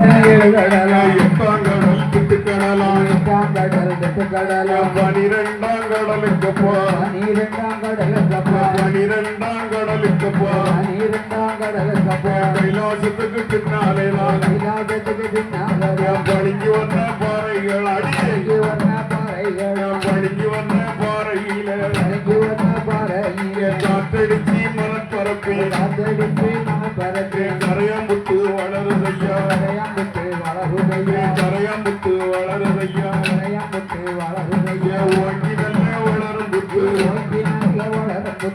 கடலாம் எட்டாம் கடல் திட்டுக்கடலாம் எட்டாம் கடல் எட்டு கடலாம் பனிரெண்டாம் கடலுக்கு போ பனிரெண்டாம் கடலுக்கப்பா பனிரெண்டாம் கடலுக்கு போ பனிரெண்டாம் கடலுக்கப்பா கைலாசத்துக்கு பின்னாலே நான் கைலாசத்துக்கு பின்னாலே பணிக்கு வந்த பாறைகள் அடி அழகி வர்ண பாறைகள் பணிக்கு வந்த பாறையில காத்தடிச்சு மனப்பரப்பி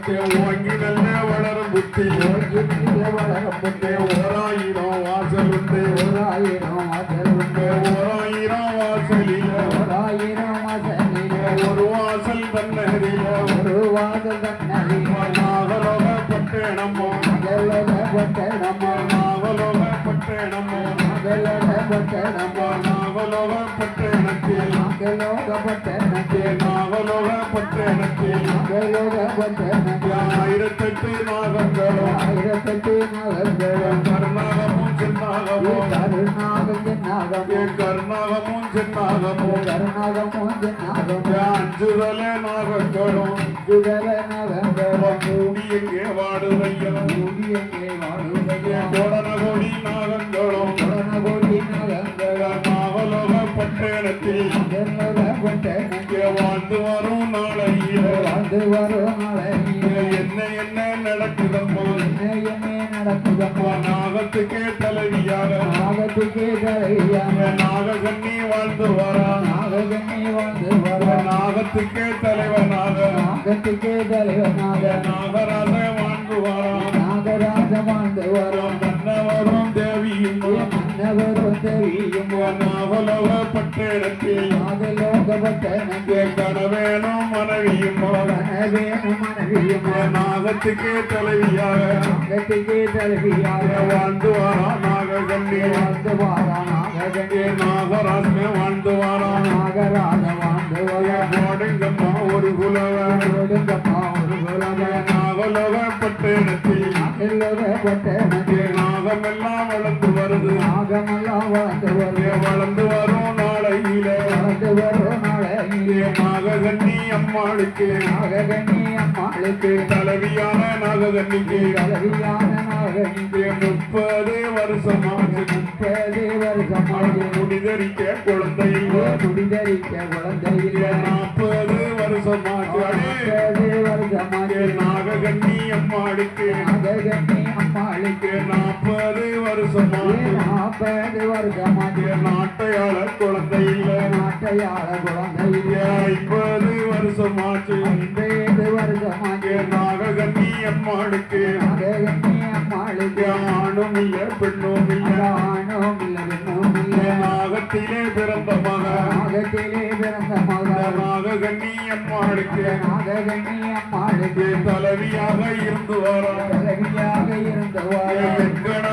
புத்து ஓங்கி நல்ல வளரும் புத்தி. ஓங்கி நல்ல வளரும் புத்து. ஓராயிரம் வாசல் உண்டு ஓராயிரம் வாசல் உண்டு ஓராயிரம் வாசலில. ஓராயிரம் வாசலிலே. ஒரு வாசல் தன்னகரில ஒரு வாசல் தன்னலிலே ஆயிரத்தெட்டு நாகங்களும் ஆயிரத்தெட்டு நகர்களும் கர்நாகமும் சின்னாகமும் கருணாகம் நாகமும் கர்நாகமும் சின்னாகமும் கருணாகமும் நாகம் அஞ்சுதல நாகங்களும் சுடல நகங்களும் கூடி எங்கே வாடுதையா கூடியங்கே வாழுதையா கோடனகோடி இங்கே வாழ்ந்து வரும் நாளையில வாழ்ந்து வரும் நாளையிலே என்ன என்ன நடக்குதம்மா என்ன என்ன நடக்குதம்மா நாகத்துக்கே தலைவியாக நாகத்துக்கு தலையாக நாககண்ணி வாழ்ந்து வரா. நாககண்ணி வாழ்ந்து வர. நாகத்துக்கே தலைவனாக. நாகத்துக்கு தலைவனாக. நாகராஜ வாழ்ந்து வரா. நாகராஜ வாழ்ந்து தேவியும் மன்னவரும் தெரியும் நாகலோக பட்டேனத்தில் நாகலோக பட்டணங்கே கணவேனும் மனைவியும் கனவேனும் மனைவியும் நாகத்துக்கே தலைவியாக. நாகத்துக்கு தலைவியாக. வாழ்ந்து வரா நாககண்ணி? வாழ்ந்து வாரா நாககண்ணி நாகராஜ வாழ்ந்து வரா நாகராஜ வாழ்ந்து போடுங்கம்மா ஒரு குலவ கொடுங்கப்பா ஒரு குலவ நாகமெல்லாம் வளர்ந்து வருது. நாகமெல்லாம் வாழ்ந்து வரும் வளர்ந்து வரும் நாளையில. வாழ்ந்து வரும் நாளையிலே. நாககண்ணி அம்மாளுக்கு. நாககண்ணி அம்மாளுக்கு. தலைவியான நாககண்ணிக்கு கலவியான நாகனிக்கு முப்பது வருஷமாக முப்பது வருஷமாக முடிதறிக்க குழந்தை இல்லை. குடிதரிக்க குழந்தையில்லை நாற்பது வருஷமாக வருஷமாக நாககண்ணி அம்மாளுக்கு நாககண்ணி அம்மாளுக்கு நாற்பது வருஷமாக நாற்பது வருஷமாக நாட்டையாளர் குழந்தை இல்லை நாட்டையாள குழந்தையில்லை ஐம்பது வருஷமாச்சு. ஐம்பது வருஷமாக நாககண்ணி அம்மாளுக்கு. நாககண்ணி அம்மாளுக்கு. ஆணும் இல்ல பெண்ணும் இல்ல ஆணும் இல்லை பெண்ணும் இல்லை நாகத்திலே பிறந்த மக நாகத்திலே பிறந்த மகள் நாககண்ணி அம்மாளுக்கு நாககண்ணி அம்மாளுக்கு. தலைவியாக இருந்து வர. தலைவியாக இருந்தவர் கணவன்